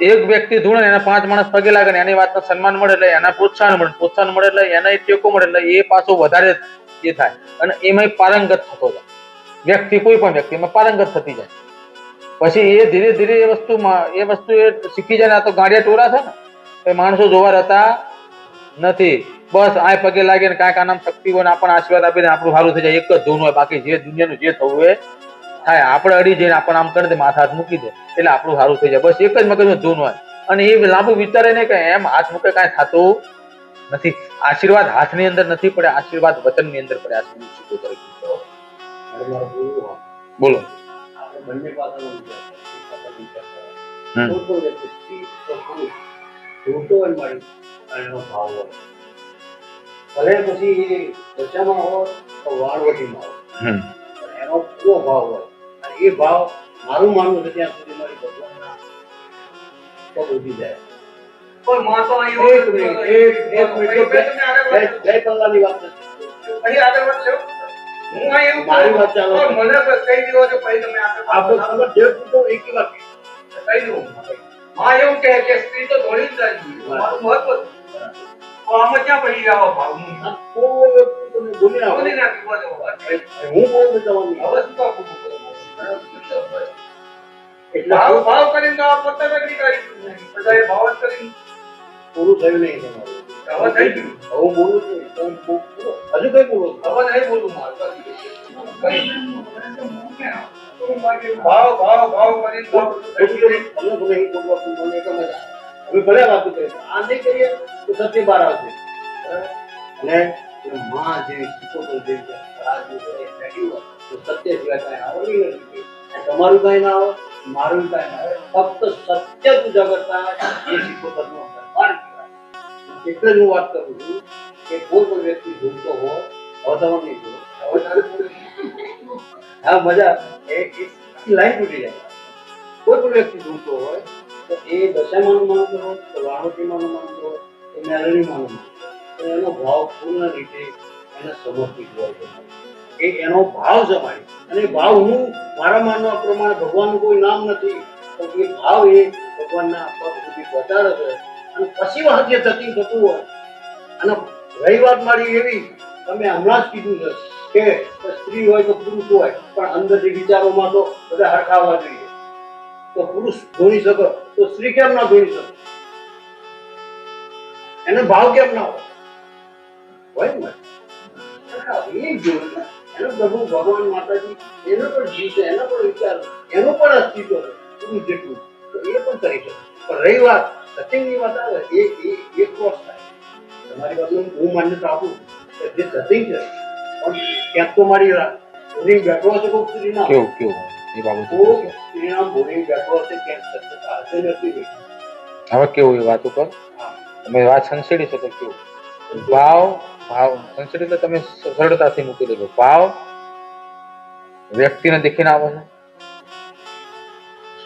એક વ્યક્તિ ધૂણે એના પાંચ માણસ પગે લાગે ને એની વાતનું સન્માન મળે એટલે એના પ્રોત્સાહન મળે પ્રોત્સાહન મળે એટલે એને ટેકો મળે એટલે એ પાછો વધારે એ થાય. અને એમાં પારંગત થતો જાય. વ્યક્તિ, કોઈ પણ વ્યક્તિ પારંગત થતી જાય. પછી એ ધીરે ધીરે એ વસ્તુમાં, એ વસ્તુ એ શીખી જાય ને તો ગાંડિયા ટોળા છે ને એ માણસો જોવા રહેતા નથી. બસ આ પગે લાગે ને કાંઈક આનામ શક્તિ હોય ને આપણને આશીર્વાદ આપીને આપણું સારું થઈ જાય. એક જ ધૂન હોય, બાકી જે દુનિયાનું જે થવું હોય થાય આપણે અડી જઈને આપણને આમ કરી દે માથા હાથ મૂકી દે એટલે આપણું સારું થઈ જાય. બસ એક જ મગજમાં ધૂન હોય. અને એ લાંબુ વિચારે ને કે એમ હાથ મૂકે કાંઈ થતું નથી. આશીર્વાદ હાથની અંદર નથી પડે આશીર્વાદ વચનની અંદર પડે. આ શું શીખો કરે મારે મારું બોલવું હોય. બોલો ભલે પછી દશામાં હોય તો વાળવટીમાં હોય. એનો પૂરો ભાવ હોય? એ ભાવ મારું માનવું છે ત્યાં સુધી મારી ભગવાનના પગ ઊભી જાય પણ માં તો અહીં એક મિનિટ એક એક મિનિટ બે બે- બે કલાકની વાત નથી અહીં આગળ વધશો? હું અહીં એવું મારી કહું, વાત ચાલો. તો મને બસ કહી દ્યો છો, પછી તમે આગળ આપણે વધો. તમે જે પૂછો એક વાત કહી દઉં. માં એવું કહે કે સ્ત્રી તો ધોળી જ જાય છે. મારું મહત્વ છે. તો આમાં ક્યાં પડી ગયા આવા ભાવનું? આ કોઈ વ્યક્તિ તમે બોલી નાખો. બોલી નાખી, બોલો. હું બહુ બતાવવાની હવે શું કામ ખોટું કરો? એટલે ભાવ ભાવ કરીને તો આ પોતે વેગળી કાઢી દીધું. બધાએ ભાવ જ કરીને પૂરું થયું નહીં તમારું હવે થઈ ગયું. હવે બોલું છું તમે બો- બોલો. હજુ કઈ બોલો હવે નહીં બોલું ભાવ ભાવ ભાવ કરીને ભાવ ખોટું તો તમને ભલે અહીં બોલવા મને એક મજા આવે. ભલે વાતો કરીએ આ નહીં કરીએ તો સત્ય બહાર આવશે અને એ માં જેવી શીખોતો જેવી છે, રાજ જેવી છે, બેઠી હોય તો સત્ય સિવાય તમારું કાંઈ ના આવે મારું કાંઈ ના આવે. ફક્ત સત્ય ઉજાગર થાય એ શીખોતરનો દરબાર કહેવાય. એટલે જ હું વાત કરું છું કે કોઈ પણ વ્યક્તિ ભૂલતો હોય હવે નહીં ભૂલો. હા મજા એ એ લાઈન તૂટી જાય. કોઈ પણ વ્યક્તિ ભૂલતો હોય તો એ દશામાનું માનતો હોય તો વાણોટીમાનું માનતો હોય તો મેલડીમાનું માનતો હોય. તો એનો ભાવ પૂર્ણ રીતે એને સમર્પિત હોય છે. એ એનો ભાવ જમાય અને ભાવ હું મારા માનવા પ્રમાણે ભગવાનનું કોઈ નામ નથી, પણ એ ભાવ એ ભગવાનના પગ સુધી પહોંચાડે છે. અને પછી વાત જે થતી થતું હોય, અને રહી વાત મારી એવી, તમે હમણાં જ કીધું છે કે સ્ત્રી હોય તો પુરુષ હોય, પણ અંદરથી વિચારોમાં તો બધા હરખાવા જોઈએ. તો પુરુષ ધોઈ શકે, તો સ્ત્રી કેમ ના ધોઈ શકે? એને ભાવ કેમ ના હોય? હોય ને? એ જોયું એનો પ્રભુ ભગવાન માતાજી એનો પણ જીવ છે એનો પણ વિચાર એનો પણ અસ્તિત્વ છે પુરુષ જેટલું તો એ પણ કરી શકે. પણ રહી વાત સત્યની વાત આવે એ એ એ ક્રોસ થાય. તમારી વાતનું હું માન્યતા આપું કે જે સત્ય છે પણ ક્યાંક તો મારી બોરિંગ બેઠો હશે કોઈ સ્ત્રી ના કેવું કેવું? એ બાબત કોઈ સ્ત્રીના બોરિંગ બેઠો હશે ક્યાંક સત્યતા હશે નથી. હવે કેવું એ વાત ઉપર? તમે વાત સંસેડી શકો કેવું? ભાવ ભાવ, સંસ્કૃત તમે સરળતાથી મૂકી દેજો ભાવ વ્યક્તિને દેખીને આવે છે?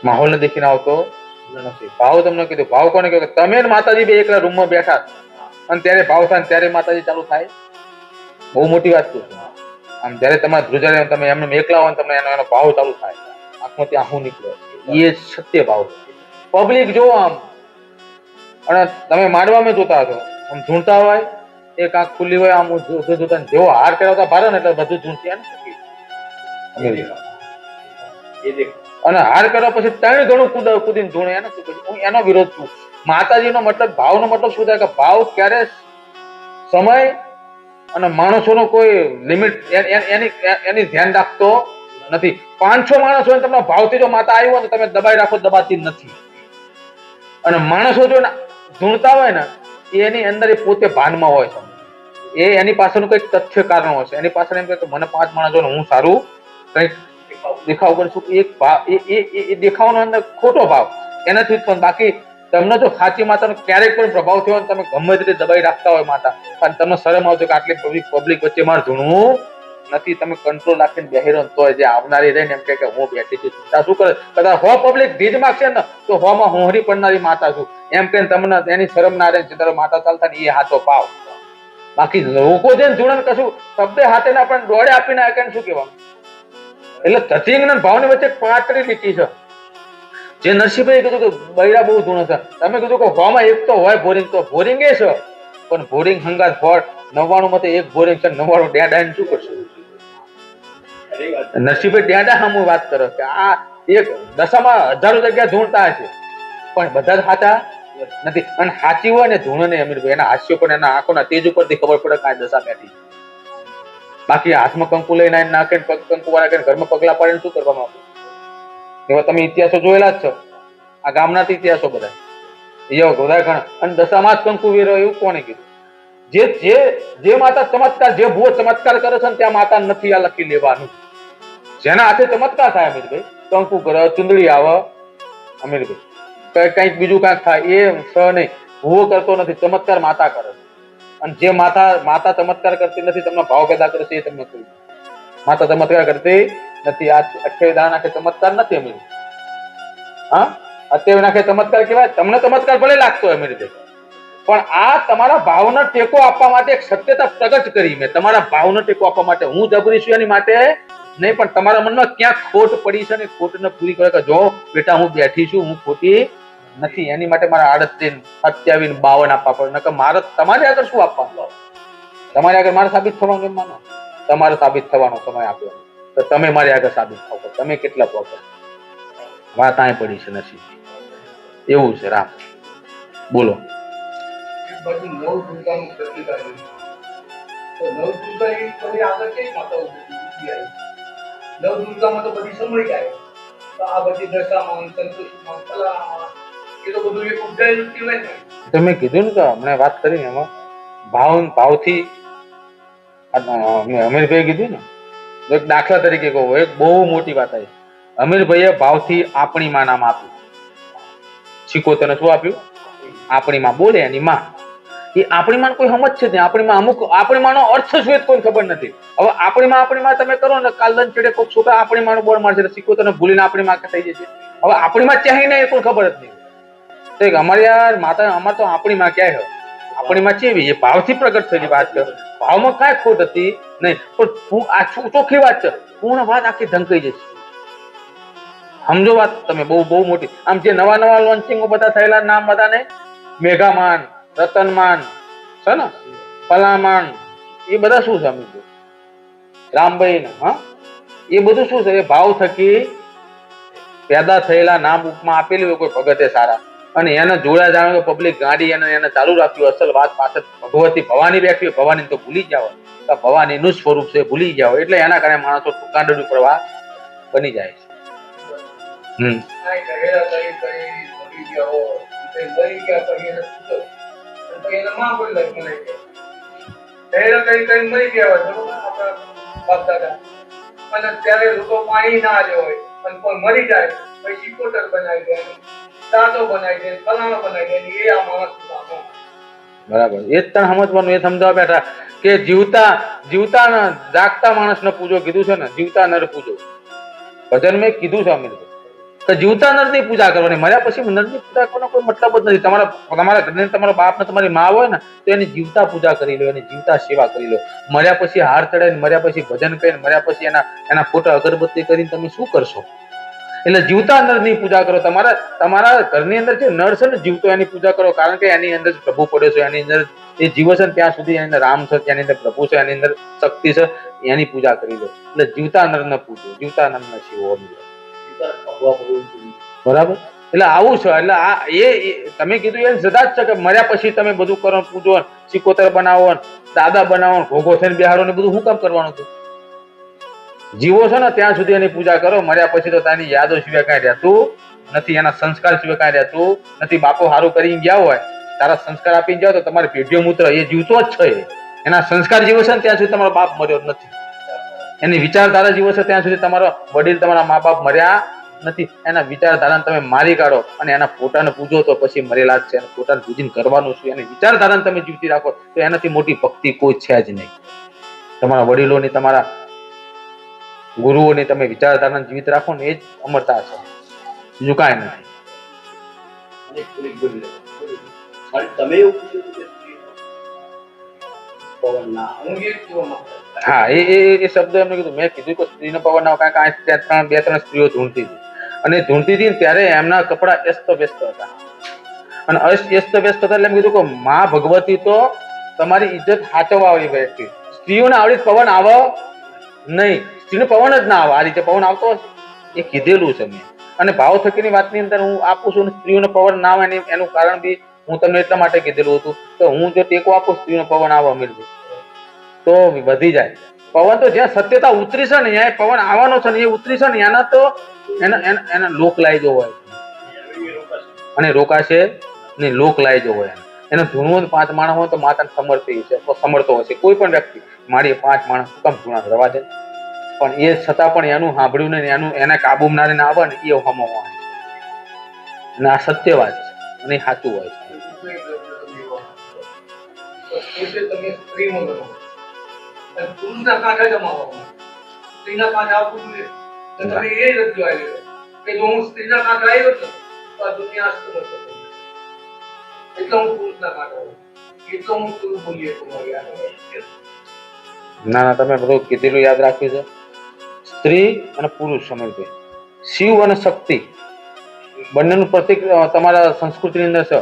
માહોલને દેખીને આવતો નથી. ભાવ તમને કીધું. ભાવ કોને કહ્યું? તમે માતાજી બે એકલા રૂમમાં બેઠા અને ત્યારે ભાવ થાય ત્યારે માતાજી ચાલુ થાય. બહુ મોટી વાત છું. આમ જ્યારે તમારે ધ્રુજારે તમે એમને એકલા હોય તમને એનો એનો ભાવ ચાલુ થાય. આંખમાંથી આહું નીકળે. એ સત્ય ભાવ પબ્લિક જો આમ. અને તમે માંડવામાં જોતા હતો આમ ઝૂંટતા હોય એક આંખ ખુલ્લી હોય, આમ જોતા જોતા જેવો હાર કરાવતા ભારે ને એટલે બધું ઝૂંસી અને હાર કર્યા પછી ત્રણ ગણું કુદ, કુદીને ધૂણે એને હું એનો વિરોધ છું. માતાજીનો મતલબ, ભાવનો મતલબ શું થાય? કે ભાવ ક્યારે સમય અને માણસોનો કોઈ લિમિટ એની એની ધ્યાન રાખતો નથી. પાંચસો માણસ હોય તમને ભાવથી જો માતા આવી હોય ને તમે દબાઈ રાખો, દબાતી નથી. અને માણસો જો ધૂણતા હોય ને એની અંદર એ પોતે ભાનમાં હોય છે. એ એની પાછળનું કંઈક તથ્ય કારણ હશે. એની પાછળ એમ કે મને પાંચ માણસ હું સારું કંઈક દેખાવ કરું એક ભાવ એ એ એ અંદર ખોટો ભાવ. એનાથી ઉત્પન્ન. બાકી તમને જો સાચી માતાનો ક્યારેક પણ પ્રભાવ થયો તમે ગમે તે દબાઈ રાખતા હોય માતા, પણ તમને શરમ આવતો કે આટલી પબ્લિક પબ્લિક વચ્ચે મારે ધૂણવું નથી. તમે કંટ્રોલ રાખીને બેહી રહો ને તોય જે આવનારી રહીને એમ કે હું બેઠી છું. ચિંતા શું કરે? કદાચ હો પબ્લિક ધીજ માગશે ને તો હોમાં હોહરી પડનારી માતા છું. એમ કે તમને એની શરમ ના રહે માતા ચાલતા એ હાથો પાવ. બાકી લોકો જેને જુણન કશું શબ્દે હાથે ના પણ દોડે આપીને આ શું કહેવાનું? એટલે તથિંગ અને ભાવની વચ્ચે પાતળી લીટી છે. જે નરસિંહભાઈ કીધું કે બૈરા બહુ ધૂણ છે તમે કીધું કે હોમાં એક તો હોય બોરિંગ તો બોરિંગ એ છે. પણ બોરિંગ હંગાત ફોડ નવ્વાણું માં એક બોરિંગ છે, નવ્વાણું ડેડા શું કરશે? નરસિંહભાઈ ડેડા સામું વાત કરો કે આ એક દશામાં હજારો જગ્યા ધૂણતા હશે. પણ બધા જ સાચા નથી. અને સાચી હોય ને ધૂણ ને અમીરભાઈ, એના હાસ્યો પણ એના આંખોના તેજ ઉપરથી ખબર પડે કે દશા બેઠી બાકી હાથમાં કંકુ લઈને નાખે પગ કંકુ વાળા કરીને ઘરમાં પગલા પાડીને શું કરવાનું આપણે એવા તમે ઇતિહાસો જોયેલા જ છો. આ ગામના ઇતિહાસો બધા. એવા ગોધા ઘણા અને દશામાં જ કંકુ વેરો એવું કોને કીધું? જે જે જે માતા ચમત્કાર, જે ભૂવો ચમત્કાર કરે છે ત્યાં માતા નથી આ લખી લેવાનું. જેના હાથે ચમત્કાર થાય અમીરભાઈ, કંકુ કરે ચુંદડી આવે અમીરભાઈ. કંઈક બીજું કાંઈક થાય એ સ નહીં. ભૂવો કરતો નથી, ચમત્કાર માતા કરે. અને જે માતા માતા ચમત્કાર કરતી નથી, તમને ભાવ પેદા કરે છે, એ તમને કહ્યું માતા ચમત્કાર કરતી નથી. આ અઠ્યાવી દાણા નાખે ચમત્કાર નથી અમીર. હા? અત્યારે નાખે ચમત્કાર કહેવાય, તમને ચમત્કાર ભલે લાગતો એમ રીતે પણ આ તમારા ભાવનો ટેકો આપવા માટે એક સત્યતા પ્રગટ કરી મેં. તમારા ભાવનો ટેકો આપવા માટે હું જબરી છું એની માટે નહીં, પણ તમારા મનમાં ક્યાંક ખોટ પડી છે ને, ખોટને પૂરી કરે કે જો, બેટા, હું બેઠી છું, હું ખોટી નથી, એની માટે મારા આડત્રીસ સત્યાવીસ બાવન આપવા પડે. નકર મારે તમારે આગળ શું આપવાનું? તમારે આગળ મારે સાબિત થવાનું એમ માનો? તમારે સાબિત થવાનો સમય આપ્યો. તો તમે મારી આગળ સાબિત થાવ તમે કેટલા પહોંચો વાત આય પડી છે નથી એવું છે, રામ. બોલો. નવ દુર્ગાનું પ્રતીક આવ્યું તો નવ દુર્ગા એ આગળ બધી આવી નવ દુર્ગામાં તો બધી સમય જાય. તો આ બધી દશામાં સંતોષમાં કલામાં એ તો બધું એક ઉપજાયેલું કહેવાય ને. તો કીધું ને કે હમણાં વાત કરી એમાં ભાવ ભાવથી અમીરભાઈ કીધું ને, એક દાખલા તરીકે કહું, એક બહુ મોટી વાત આવી. અમીરભાઈએ ભાવથી આપણી માં નામ આપ્યું. શીખોતરને શું આપ્યું? આપણી માં બોલે એની માં. એ આપણીમાં કોઈ સમજ છે નહીં. આપણી અમુક, આપણીમાંનો અર્થ શું જ ખબર નથી. હવે આપણીમાં આપણીમાં તમે કરો ને કાલદન ચડે કોઈ છોકરા આપણી માં બોર્ડ મારશે તો શીખોતરને ભૂલીને આપણીમાં થઈ જશે. હવે આપણીમાં ચાહીને એ કોઈ ખબર જ નહીં. તો અમારી યાર માતા, અમાર તો આપણીમાં ક્યાંય હોય આપણીમાં ચેવી? એ ભાવથી પ્રગટ થયેલી વાત છે. ભાવમાં કાંઈ ખોટ હતી નહીં. પણ આ ચોખ્ખી વાત છે. પૂર્ણ વાત આખી ધંકાઈ જશે. સમજો વાત તમે, બહુ બહુ મોટી. આમ જે નવા નવા લોન્ચિંગો બધા થયેલા, નામ બધાને મેઘામાન. રતનમાન, છે ને? પલામાન, એ બધા શું છે અમીર રામભાઈ હા? એ બધું શું છે? એ ભાવ થકી પેદા થયેલા નામ ઉપમાં આપેલી હોય કોઈ ભગતે સારા. અને એને જોડ્યા જાણે કે પબ્લિક ગાડી એને એને ચાલુ રાખ્યું. અસલ વાત પાછળ ભગવતી ભવાની બેઠી ભવાની તો ભૂલી જ જાવ તો ભવાનીનું સ્વરૂપ છે. ભૂલી જાવ એટલે એના કારણે માણસો ગાંડડું પ્રવાહ બની જાય છે. હમ. કોટર બનાવી દે બનાવી બરાબર. એ જ તને સમજવાનું, એ સમજાવવા બેઠા કે જીવતા જીવતા જાગતા માણસને પૂજો કીધું છે ને, જીવતા નર પૂજો. ભજન મેં કીધું છે અમીર કે જીવતા નરની પૂજા કરવાની. મર્યા પછી નરની પૂજા કરવાનો કોઈ મતલબ જ નથી. તમારા તમારા ઘરને તમારા બાપ ને તમારી મા હોય ને, તો એની જીવતા પૂજા કરી લો, એની જીવતા સેવા કરી લો. મર્યા પછી હાર ચડાવીને, મર્યા પછી ભજન કરીને, મર્યા પછી એના એના ફોટા અગરબત્તી કરીને તમે શું કરશો? એટલે જીવતા નરની પૂજા કરો. તમારા તમારા ઘરની અંદર જે નર છે ને જીવતો, એની પૂજા કરો. કારણ કે એની અંદર પ્રભુ પડ્યો છે. એની અંદર એ જીવ છે ત્યાં સુધી એની અંદર રામ છે એની અંદર પ્રભુ છે, એની અંદર શક્તિ છે, એની પૂજા કરી લો. એટલે જીવતા નરને પૂજો. જીવતા નરને શિવો બરાબર? એટલે આવું છે. એટલે આ એ તમે કીધું એ સદા જ છે કે મર્યા પછી તમે બધું કરો, પૂજો, સિકોતર બનાવો, દાદા બનાવો ઘોઘો થઈને બિહારો ને બધું શું કામ કરવાનું હતું? જીવો છે ને ત્યાં સુધી એની પૂજા કરો. મર્યા પછી તો તાની યાદો સિવાય કાંઈ રહેતું નથી. એના સંસ્કાર સિવાય કાંઈ રહેતું નથી. બાપો સારું કરીને ગયા હોય, તારા સંસ્કાર આપીને જાઓ તો તમારી પેઢીઓ મૂત્ર એ જીવતો જ છે. એના સંસ્કાર જીવો છે ને ત્યાં સુધી તમારો બાપ મર્યો નથી. એની વિચારધારા જીવો છે ત્યાં સુધી તમારો વડીલ તમારા મા બાપ મર્યા નથી. એના વિચારધારાને તમે મારી કાઢો અને એના ફોટાને પૂજો તો પછી મરેલા જ છે. અને ફોટાને પૂજીને કરવાનું શું? એની વિચારધારાને તમે જીવતી રાખો તો એનાથી મોટી ભક્તિ કોઈ છે જ નહીં. તમારા વડીલોની, તમારા ગુરુઓની તમે વિચારધારાને જીવિત રાખો ને એ જ અમરતા છે. બીજું કાંઈ નથી. તમે એવું કીધું હું, એ એ શબ્દ એમને કીધું, મેં કીધું કે સ્ત્રીનો પવન ના કાંઈક આ ત્યાં ત્રણ, બે, ત્રણ સ્ત્રીઓ ઢૂંઢતી હતી. અને ઢૂંઢતી હતી ત્યારે એમના કપડા અસ્ત વ્યસ્ત હતા. અને અસ્ત વ્યસ્ત હતા એટલે એમ કીધું કે મા ભગવતી તો તમારી ઇજ્જત હાચવવા આવી બેઠી. સ્ત્રીઓને આવડી પવન આવે નહીં. સ્ત્રીનો પવન જ ના આવે. આ રીતે પવન આવતો એ કીધેલું છે મેં. અને ભાવ થકીની વાતની અંદર હું આપું છું સ્ત્રીઓને પવન ના આવે એનું કારણ બી હું તમને એટલા માટે કીધેલું હતું કે હું જો ટેકો આપું, સ્ત્રીનો પવન આવવા અમીરભાઈ તો વધી જાય. પવન તો જ્યાં સત્યતા ઉતરી છે ને, ત્યાં પવન આવવાનો છે ને, એ ઉતરી છે ને, એના તો એના એના લોક લાઈ હોય. અને રોકાશે ને લોક લાઈ હોય એનો. ધૂણવો પાંચ માણસ હોય તો માતાને સમર્થી છે સમર્થો હશે. કોઈ પણ વ્યક્તિ, મારી પાંચ માણસ કમ ધૂણા રવા દે. પણ એ છતાં પણ એનું સાંભળ્યું ને, એનું, એના કાબુમાં ના આવે ને, એ હમો હોય અને આ સત્ય વાત છે, અને સાચું હોય છે. પોતે તમે સ્ત્રીમાં અને પુરુષના કાંઠે જમાવો. સ્ત્રીના કાંઠા આવતું જોઈએ તો તમે એ રજૂ આવી કે જો હું સ્ત્રીના કાંઠા આવ્યો છું તો આ દુનિયા અસ્ત જશે. એટલે હું પુરુષના કાંઠા આવું એટલો હું શું બોલીએ તમારી ના ના તમે બધું કીધેલું યાદ રાખ્યું છે. સ્ત્રી અને પુરુષ સમજભાઈ શિવ અને શક્તિ. બંનેનું પ્રતિક તમારા સંસ્કૃતિની અંદર છે.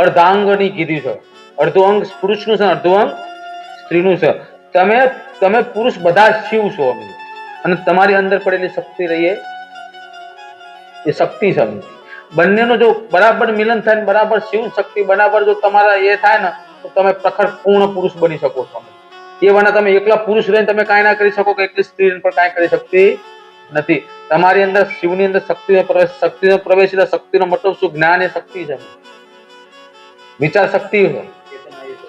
અર્ધાંગની કીધી છે. અડધું અંગ પુરુષનું છે અડધો અંગ સ્ત્રીનું છે. તમે તમે પુરુષ બધા શિવ છો અમે. અને તમારી અંદર પડેલી શક્તિ રહીએ એ શક્તિ છે. બંનેનું જો બરાબર મિલન થાય ને બરાબર શિવ શક્તિ બરાબર જો તમારા એ થાય ને, તો તમે પ્રખર પૂર્ણ પુરુષ બની શકો છો એ વાના તમે એકલા પુરુષ રહીને તમે કાંઈ ના કરી શકો કે એકલી સ્ત્રી પણ કાંઈ કરી શકતી નથી. તમારી અંદર શિવની અંદર શક્તિનો પ્રવેશ શક્તિનો પ્રવેશ એટલે શક્તિનો મતલબ શું? જ્ઞાન એ શક્તિ છે વિચાર શક્તિ છે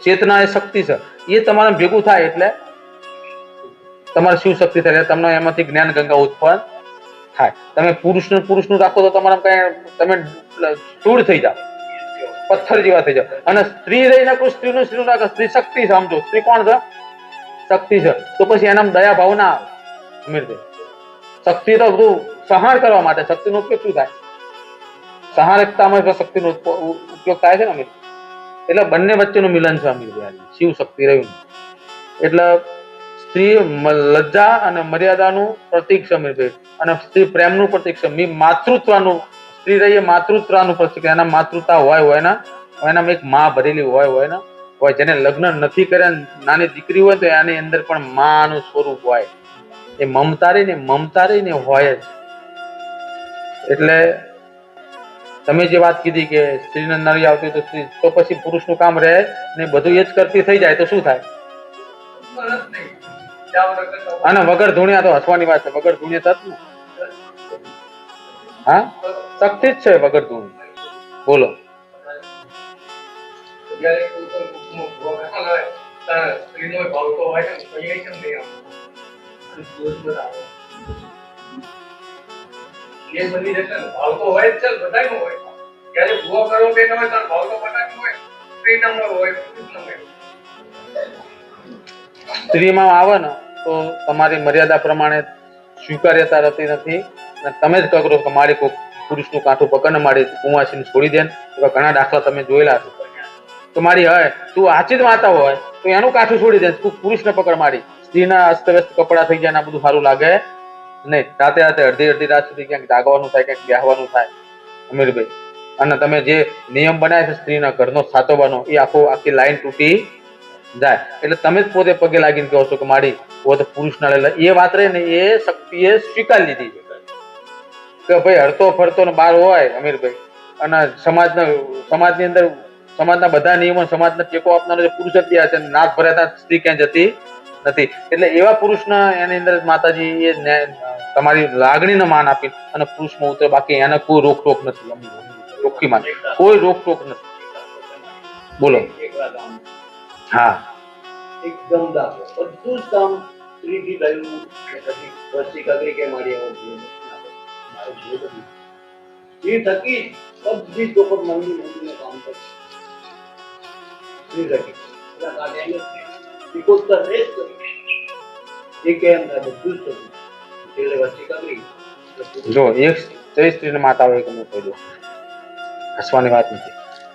ચેતના એ શક્તિ છે. એ તમારે ભેગું થાય એટલે તમારે શિવ શક્તિ થાય. તમને એમાંથી જ્ઞાન ગંગા ઉત્પન્ન થાય. તમે પુરુષનું પુરુષનું રાખો તો તમારા કઈ તમે સ્થૂળ થઈ જાઓ. પથ્થર જેવા થઈ જાઓ. અને સ્ત્રી રહી નાખો સ્ત્રીનું સ્ત્રીનું રાખો, સ્ત્રી શક્તિ છે સમજો સ્ત્રી કોણ છે? શક્તિ છે. તો પછી એના દયા ભાવ ના આવે અમીરભાઈ શક્તિ તો બધું સહાર કરવા માટે. શક્તિનો ઉપયોગ શું થાય? સહાર એકતામાં શક્તિનો ઉપયોગ થાય છે ને અમીર એટલે બંને વચ્ચેનું મિલન છે રહ્યા છે શિવ શક્તિ રહ્યું. એટલે સ્ત્રી લજ્જા અને મર્યાદાનું પ્રતીક છે અમીરભાઈ અને સ્ત્રી પ્રેમનું પ્રતીક મી, માતૃત્વનું, સ્ત્રી રહીએ માતૃત્વનું પ્રતીક એના માતૃતા હોય હોય ના એનામાં એક માં ભરેલી હોય હોય ને, હોય જેને લગ્ન નથી કર્યા, નાની દીકરી હોય તો એની અંદર પણ માનું સ્વરૂપ હોય. એ મમતા રહી ને મમતા રહી ને હોય જ. એટલે તમે જે વાત કીધી કે સ્ત્રીને નળી આવતી તો સ્ત્રી તો પછી પુરુષનું કામ રહે ને બધું એ જ કરતી થઈ જાય તો શું થાય? અને વગર ધૂણ્યા તો હસવાની વાત છે. વગર ધૂણ્યા તત હા? શક્તિ જ છે વગર ધૂણ. બોલો. સ્ત્રીનો ભાવ તો હોય ને, એ બની જશે ભાવ તો હોય જ છે હોય. જ્યારે ભૂવો કરો બેન હોય ત્યારે ભાવ તો હોય. સ્ત્રી નંબર હોય, પુરુષ નંબર સ્ત્રીમાં આવે ને તો તમારી મર્યાદા પ્રમાણે સ્વીકાર્યતા રહેતી નથી અને તમે જ કહો કે મારી કોઈ પુરુષનું કાંઠું પકડને મારી કુંવાસીને છોડી દે એવા ઘણા દાખલા તમે જોયેલા છે તો મારી હોય તું આચિત માતા હોય તો એનું કાંઠું છોડી દે તું પુરુષને પકડ મારી સ્ત્રીના અસ્તવ્યસ્ત કપડા થઈ જાય ને આ બધું સારું લાગે નહીં, રાતે રાતે અડધી અડધી રાત સુધી ક્યાંક જાગવાનું થાય, ક્યાંક બેહવાનું થાય, અમીરભાઈ. અને તમે જે નિયમ બનાવ્યા છે સ્ત્રીના ઘરનો સાચવવાનો એ આખો આખી લાઈન તૂટી જાય. એટલે તમે જ પોતે પગે લાગીને કહો છો કે મારી પોતે પુરુષના લેલા એ વાત રહે ને એ શક્તિએ સ્વીકાર લીધી છે. કે ભાઈ હરતો ફરતો ને બાર હોય, અમીરભાઈ. અને સમાજના, સમાજની અંદર, સમાજના બધા નિયમો, સમાજને ટેકો આપનારો જે પુરુષ ત્યાં છે નાક ભર્યા સ્ત્રી ક્યાં જતી નથી. એટલે એવા પુરુષના એની અંદર માતાજી એ તમારી લાગણીને માન આપી અને પુરુષમાં ઉતરે. બાકી એને કોઈ રોક ટોક નથી ચોખ્ખી માન. કોઈ રોક ટોક નથી. બોલો. હા. એકદમ દાખલો. બધું જ કામ સ્ત્રીથી થયું પછી વસ્તી કે મારી. સ્ત્રી થકી બધી જ ચોખટ મંદિર મંદિરનું કામ કરશે. સ્ત્રી થકી. જ કરી. એ કે એમ થાય બધું જ એટલે વચ્ચે કબરી જો એક જય સ્ત્રીને માતા હોય કે મેં કહી દઉં હસવાની વાત નથી.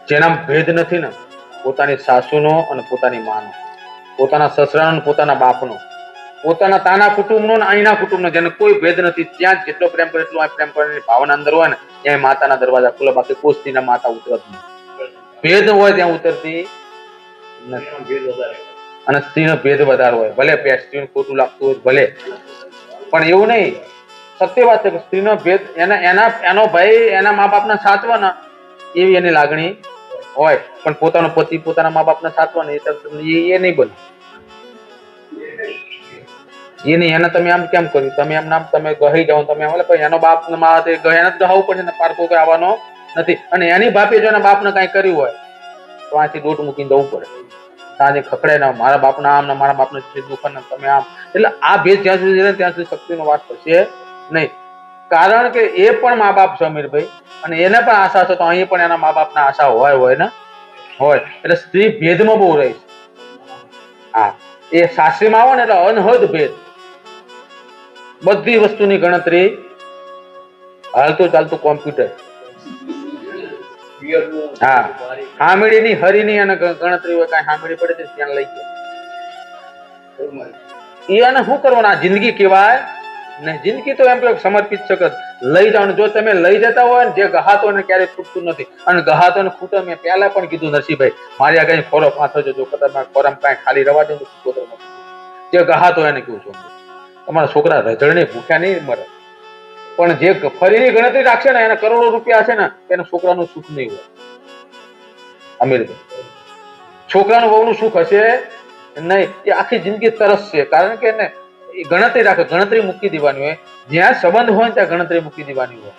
જેના ભેદ નથી ને પોતાની સાસુનો અને પોતાની માનો. પોતાના સસરાનો પોતાના બાપનો. પોતાના તાના કુટુંબનો ને અહીંના કુટુંબનો. જેને કોઈ ભેદ નથી. ત્યાં જ જેટલો પ્રેમ કરે એટલો આ પ્રેમ કરવાની ભાવના અંદર હોય ને ત્યાં માતાના દરવાજા ખુલ્લા બાકી કોસ્તીના માતા ઉતરત નહીં. ભેદ હોય ત્યાં ઉતરતી નથી. અને સ્ત્રીનો ભેદ વધારે હોય, ભલે બે ખોટું લાગતું હોય, ભલે. પણ એવું નહીં. સત્ય વાત છે કે સ્ત્રીનો ભેદ એના એના, એનો ભાઈ એના મા બાપને સાચવાના એવી એની લાગણી હોય. પણ પોતાનો પતિ પોતાના મા બાપને સાચવાના એ એ નહીં બને. એ નહીં, એને તમે આમ કેમ કર્યું? તમે એમ નામ, તમે ગહી જાઓ, તમે એમ પણ એનો બાપ મા તે એને જ ગહાવું પડશે ને પારકો કોઈ આવવાનો નથી. અને એની બાપે જો એના બાપને કાંઈ કર્યું હોય, તો આથી દોટ મૂકીને જવું પડે. સાંજે ખખડે ના મારા બાપના આમ ને મારા બાપને દુકાન તમે આમ. એટલે આ ભેદ જ્યાં સુધી રહે ત્યાં સુધી શક્તિનો વાત થશે નહીં. કારણ કે એ પણ મા બાપ છે અને એને પણ આશા છે, તો અહીં પણ એના મા બાપના આશા હોય હોય ને? હોય. એટલે સ્ત્રી ભેદમાં બહુ રહી છે. હા. એ સાસરીમાં આવે ને એટલે અનહદ ભેદ. બધી વસ્તુની ગણતરી હાલતું ચાલતું કોમ્પ્યુટર. પિયરનું ની હરી ની અને ગણતરી હોય કાંઈ હામીડી પડે ત્યાં લઈ ગયો. એને શું કરવાનું? આ જિંદગી કહેવાય? ને જિંદગી તો એમ કે સમર્પિત કે લઈ જાઓ જો તમે લઈ જતા હોય ને જે ગહાતો ને ક્યારેય ખૂટતું નથી. અને ગહાતો ને ખૂટે મેં પહેલા પણ કીધું નરસિંહભાઈ મારી આગળ ફોરો પાથો જો કદાચ ફોરમ કાંઈ ખાલી રવા દે. જે ગહાતો એને કહું છું. તમારા છોકરા રજળને ભૂખ્યા નહીં મરે. પણ જે ગ- ગણતરી રાખશે ને, એના કરોડો રૂપિયા છે ને એના છોકરાનું સુખ નહીં હોય. અમીરભાઈ છોકરાનું વહુનું સુખ હશે નહીં. એ આખી જિંદગી તરસશે કારણ કે એને ગણતરી રાખે, ગણતરી મૂકી દેવાની હોય. જ્યાં સંબંધ હોય ત્યાં ગણતરી મૂકી દેવાની હોય.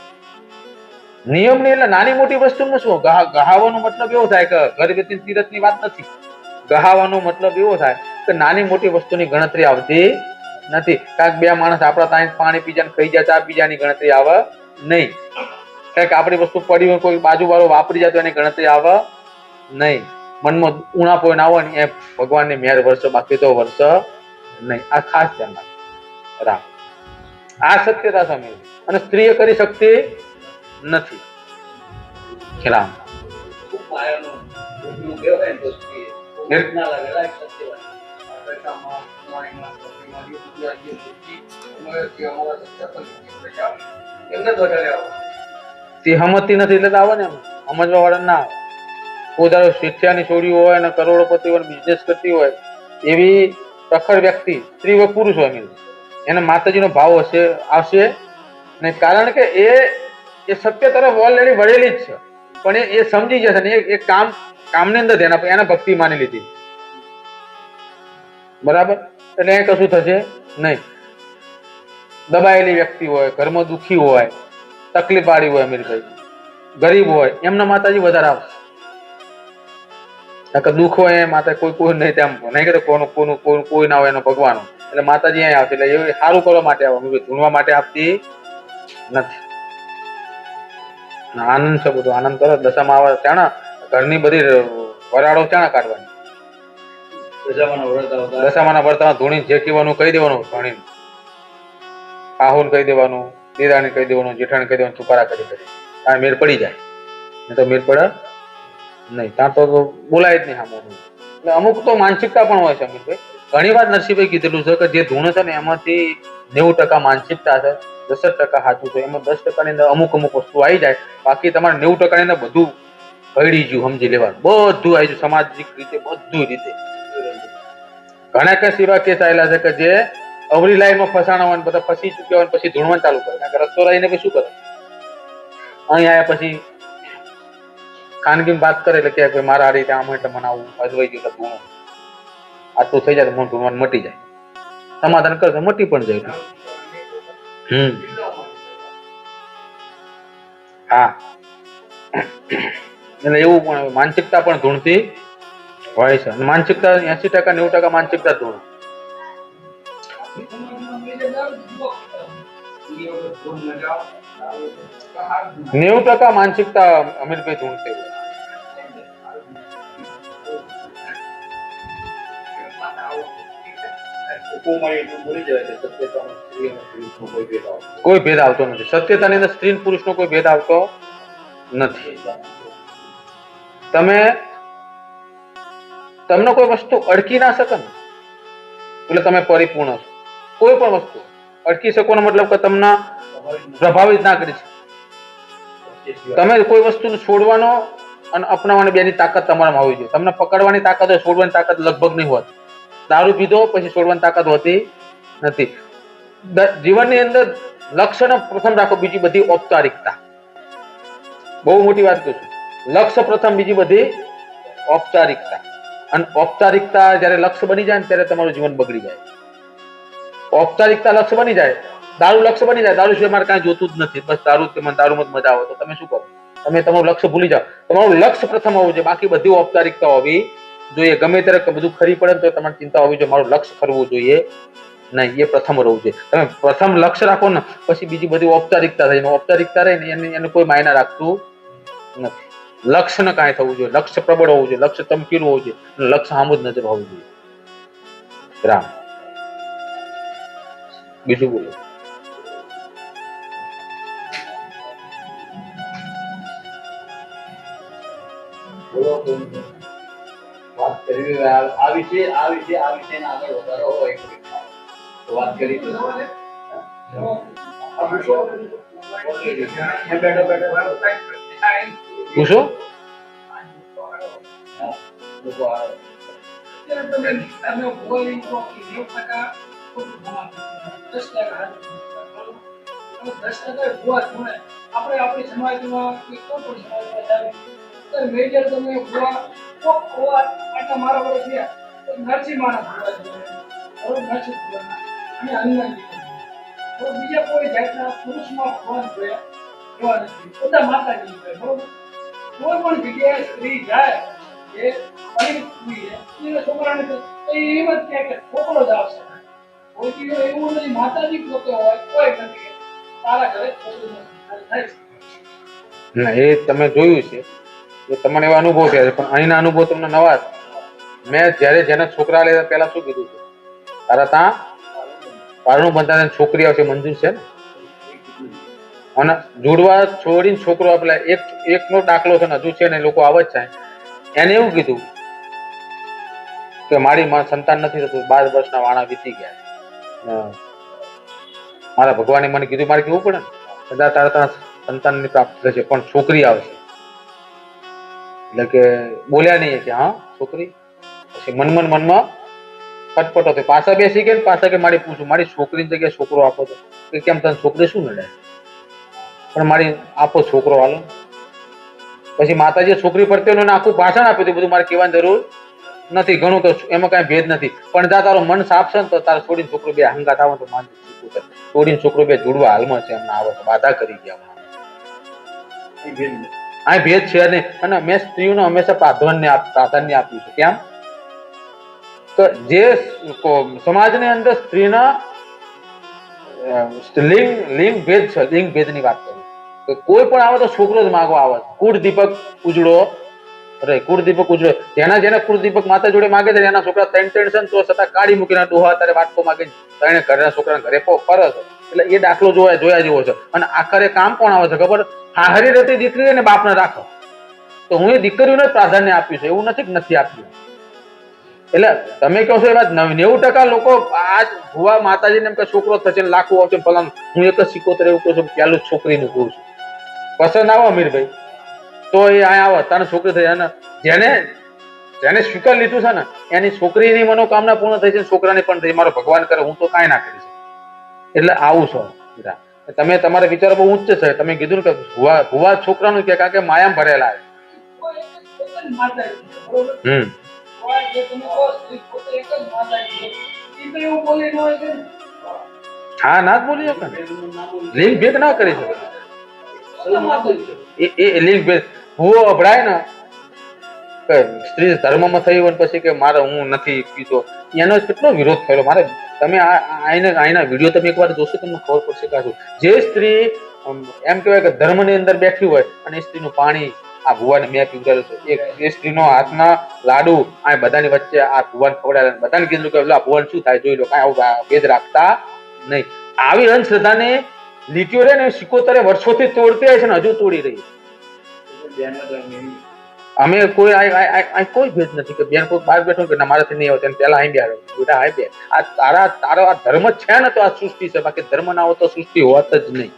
નિયમની એટલે નાની મોટી વસ્તુનું શું? ગહા- ગહાવાનો મતલબ એવો થાય કે ગર્ભવતી તીરથની વાત નથી. ગહાવાનો મતલબ એવો થાય કે નાની મોટી વસ્તુની ગણતરી આવતી નથી. કાંઈક બે માણસ આપણા ત્યાં પાણી પીજા ને ખાઈ જાય ચા પી જાય ગણતરી આવે નહીં. કાંઈક આપણી વસ્તુ પડી હોય કોઈ બાજુ વાળો વાપરી જાય તો એની ગણતરી આવે નહીં. મનમાં ઉણાપો ના હોય ને એ ભગવાનની મેર વર્ષ બાકી તો વર્ષ નહીં. આ ખાસ ધ્યાન રાખ રામ. આ સત્યતા સામે. અને સ્ત્રીએ કરી શકતી નથી. રામ? ના લાગે, તે સમજતી નથી એટલે આવે ને સમજવા વાળા ના કોઈ શિક્ષાની છોડી હોય અને કરોડોપતિ હોય બિઝનેસ કરતી હોય, એવી પ્રખર વ્યક્તિ, સ્ત્રી હોય, પુરુષ હોય એમ એને માતાજીનો ભાવ હશે, આવશે ને કારણ કે એ એ સત્ય તરફ ઓલરેડી વળેલી જ છે. પણ એ સમજી જશે ને, એ- કામ, કામની અંદર આપે એને ભક્તિ માની લીધી. બરાબર? એટલે કશું થશે? નહીં. દબાયેલી વ્યક્તિ હોય, ઘરમાં દુખી હોય તકલીફ વાળી હોય અમીરભાઈ. ગરીબ હોય, એમના માતાજી વધારે આવશે. દુઃખ હોય એ માતા કોઈ કોઈ નહીં તેમ નહીં કે કોનું કોનું કોઈ કોઈ ના હોય એનો ભગવાનો. એટલે માતાજી અહીંયા આવશે. એટલે એ સારું કરવા માટે આવે. અમીરભાઈ ધૂણવા માટે આપતી નથી. આનંદ છે બધો. આનંદ કરો, દશામાં આવે ત્યાં ઘરની બધી વરાળો ચાણા કાઢવાની? દશામાના વર્તમાં ધૂણી જે કહેવાનું કહી દેવાનું ધણી આહુન કહી દેવાનું, દીદાને કહી દેવાનું, જેઠાને કહી દેવાનું છુપારા કરી કરી. આ મેર પડી જાય. નહીં તો મેર પડે નહીં. ત્યાં તો બોલાય જ નહીં સામું એટલે અમુક તો માનસિકતા પણ હોય છે અમીરભાઈ. ઘણી વાર નરસિંહભાઈ કીધેલું છે કે જે ધૂણ છે ને એમાંથી નેવું ટકા માનસિકતા છે દસ ટકા સાચું છે. એમાં દસ ટકાની અંદર અમુક અમુક વસ્તુ આવી જાય. બાકી તમારે નેવું ટકાની અંદર બધું કઈડી ગયું, સમજી લેવાનું. બધું આવી ગયું. સામાજિક રીતે બધું રીતે. ઘણા કેસ એવા કેસ આવેલા છે કે જે અવરી લાઈનમાં ફસાણા હોય બધા ફસી ચૂક્યા હોય પછી ધૂણવાનું ચાલુ કરે. કારણ કે રસ્તો રહીને પછી શું કરે? અહીં આવ્યા પછી ખાનગી વાત કરે એટલે કે મારા આ રીતે આમ એટલે મનાવું અજવાઈ ગયું ધૂણું આટલું થઈ જાય તો મોઢું ધૂણવાનું મટી જાય. સમાધાન કરશે મટી પણ જાય હમ. હા. એટલે એવું પણ માનસિકતા પણ ધૂણતી હોય છે અને માનસિકતા એસી ટકા નેવું ટકા માનસિકતા ધૂણ નેવું ટકા માનસિકતા અમીરભાઈ ધૂણતી હોય ઉપમાની એટલું ભૂલી જાય કે સત્યતામાં સ્ત્રી અને પુરુષનો કોઈ ભેદ આવતો કોઈ ભેદ આવતો નથી સત્યતાની અંદર સ્ત્રી અને પુરુષનો કોઈ ભેદ આવતો નથી તમે તમને કોઈ વસ્તુ અડકી ના શકે ને, એટલે તમે પરિપૂર્ણ છો. કોઈ પણ વસ્તુ અટકી શકોનો મતલબ કે તમને પ્રભાવિત ના કરી શકે. તમે કોઈ વસ્તુને છોડવાનો અને અપનાવવાની બેની તાકાત તમારામાં હોવી જોઈએ. તમને પકડવાની તાકાત હોય, છોડવાની તાકાત લગભગ નહીં હોતી. દારૂ પીધો, પછી છોડવાની તાકાત હોતી નથી. જીવનની અંદર લક્ષ્યને પ્રથમ રાખો, બીજી બધી ઔપચારિકતા. બહુ મોટી વાત કહું છું. લક્ષ્ય પ્રથમ, બીજી બધી ઔપચારિકતા. અને ઔપચારિકતા જ્યારે લક્ષ્ય બની જાય ને ત્યારે તમારું જીવન બગડી જાય. ઔપચારિકતા લક્ષ્ય બની જાય, દારૂ લક્ષ્ય બની જાય, દારૂ સિવાય મારે કાંઈ જોતું જ નથી. બસ દારૂ મને દારૂમાં મજા આવે, તો તમે શું કરો? તમે તમારું લક્ષ્ય ભૂલી જાઓ. તમારું લક્ષ્ય પ્રથમ હોવું જોઈએ, બાકી બધી ઔપચારિકતા હોવી જોઈએ. ગમે ત્યારે બધું ખરી પડે તો તમારે ચિંતા હોવી જોઈએ, મારું લક્ષ્ય કરવું જોઈએ નહીં, એ પ્રથમ રહેવું જોઈએ. તમે પ્રથમ લક્ષ્ય રાખો ને, પછી બીજી બધી ઔપચારિકતા થઈ ને ઔપચારિકતા રહે ને, એને એને કોઈ માયના રાખતું નથી. લક્ષ્ય ને કાંઈ થવું જોઈએ લક્ષ્ય પ્રબળ હોવું જોઈએ લક્ષ્ય ચમકીલું હોવું જોઈએ લક્ષ્ય સામું જ નજર હોવું જોઈએ. રામ. બીજું બોલો. વાત કરી આ આ વિશે આ વિશે આ વિશે આગળ વધારો હોય વાત કરી બેઠો. પૂછો? કોઈ બીજા કોઈ જાતના પુરુષમાં ભગવાન જોયા જોવા નથી બધા માતાજી બરોબર? કોઈ પણ જગ્યાએ સ્ત્રી જાય એ પરિણિત સ્ત્રી છે છોકરાને તો એ એમ જ કહે કે છોકરો જ આવશે. કોઈ દી એવું નથી માતાજી પોતે હોય કોઈ નથી. તારા ઘરે છોકરો ના એ તમે જોયું છે. એ તમને એવા અનુભવ થયા છે. પણ અહીંના અનુભવ તમને નવા છે. મેં જ્યારે જેના છોકરા લેતા પહેલા શું કીધું છે? તારા ત્યાં પારણું બનતા છોકરી આવશે મંજૂર છે ને? અને જોડવા છોડીને છોકરો આપેલા, એક, એકનો દાખલો છે ને હજુ છે ને લોકો આવે જ છે. એને એવું કીધું કે મારી માં સંતાન નથી થતું, બાર વર્ષના વાણા વીતી ગયા મારા ભગવાને મને કીધું, મારે કેવું પડે કદાચ તારા તારા સંતાનની પ્રાપ્તિ થશે, પણ છોકરી આવશે. એટલે કે બોલ્યા નહીં કે, હા, છોકરી. પછી મનમન મનમાં ખટપટો થયો પાછા બેસી ગયા પાછા કે મારી પૂછું, મારી છોકરીની જગ્યાએ છોકરો આપો તો, કે કેમ તને છોકરી શું નડે? પણ મારી આપો છોકરો હાલો. પછી માતાજી છોકરી પ્રત્યેનું આખું ભાષણ આપ્યું હતું બધું મારે કહેવાની જરૂર નથી ઘણું તો એમાં કાંઈ ભેદ નથી. પણ જા તારો મન સાફ છે ને તો તારે છોડીને છોકરો બે હંગાત આવે તો માન છોડીને છોકરો બે જોડવા હાલમાં છે એમના આવે બાધા કરી ગયા હમણાં આ ભેદ છે નહીં. અને મેં સ્ત્રીઓને હંમેશા પ્રાધાન્ય પ્રાધાન્ય આપ્યું છે કેમ? તો જે સમાજની અંદર સ્ત્રીના લિંગ લિંગ ભેદ છે લિંગ ભેદની વાત કરું. કે કોઈ પણ આવે તો છોકરો જ માગવા આવે. કુળ દીપક ઉજળો. અરે, કુળ દીપક ઉજળો. જેના જેના કુળ દીપક માતા જોડે માગે છે એના છોકરા ત્રણ ત્રણ છે તો છતાં કાઢી મૂકીને ડોહા તારે વાટકો માગે. ત્રણે ઘરના છોકરાના ઘરે પ- ફરે છે. એટલે એ દાખલો જોવા જોયા જેવો છે. અને આખરે કામ કોણ આવે છે ખબર? હાહરી રહેતી દીકરી અને બાપને રાખો. તો હું એ દીકરીઓને પ્રાધાન્ય આપ્યું છે. એવું નથી નથી આપ્યું. એટલે તમે કહો છો એ વાત નવ- ટકા લોકો આ ભુવા માતાજીને એમ કે છોકરો થશે લાખો આવશે ને હું એક જ સિકોતેર એવું કહું છું કે પહેલું છોકરીનું કહું છું. પસંદ આવો અમીરભાઈ તો એ અહીંયા આવો, તારે છોકરી થઈ અને જેને જેને સ્વીકાર લીધું છે ને, એની છોકરીની મનોકામના પૂર્ણ થઈ છે છોકરાની પણ થઈ મારો ભગવાન કરે, હું તો કાંઈ ના કરી એટલે આવું છો. તમે તમારા વિચારો બહુ ઉચ્ચ છે તમે કીધું કે ભુવા ભુવા છોકરાનું કે કારણ કે માયામ ભરેલા હમ હા, ના જ બોલી શકે. લિંગ ભેદ ના કરી શકે. અભડાય ને સ્ત્રી આ, આ- સ્ત્રી અંદર બેઠી હોય અને એ સ્ત્રીનું પાણી આ ભુવાને મેં પીવડાવ્યું છે. એક, એ સ્ત્રીનો હાથના લાડુ આ બધાની વચ્ચે આ ભુવાન ખવડાવ્યા બધાને કીધું કે, લા, ભુવાન શું થાય? જોઈ લો, કાંઈ આવું ભેદ રાખતા નહીં. આવી અંધશ્રદ્ધાને લીટીઓ રે ને સિકોતરે વર્ષોથી તોડતી હોય છે ને હજુ તોડી રહી અમે કોઈ આ- કોઈ ભેદ નથી કે બેન કોઈ બહાર બેઠો કે ના મારાથી નહીં આવતા પેલા અહીં બે બેટા આય બે આ તારા તારો આ ધર્મ છે ને તો આ સૃષ્ટિ છે બાકી ધર્મ ના હોત તો સૃષ્ટિ હોત જ નહીં.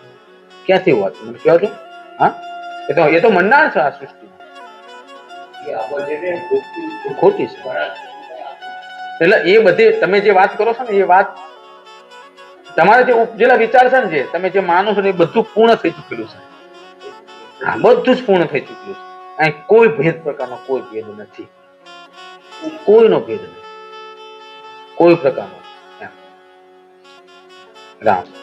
ક્યાંથી હોત? મને કહો છો હા? એ તો એ તો મનના છે આ સૃષ્ટિ ખોટું- છે. એટલે એ બધી તમે જે વાત કરો છો ને એ વાત તમારા જે ઉપજેલા વિચાર છે ને જે, તમે જે માનો છો ને એ બધું પૂર્ણ થઈ ચૂકેલું છે. હા બધું જ પૂર્ણ થઈ ચૂકેલું છે. અહીં કોઈ ભેદ પ્રકારનો કોઈ ભેદ નથી. કોઈનો ભેદ નથી. કોઈ પ્રકારનો. રામ.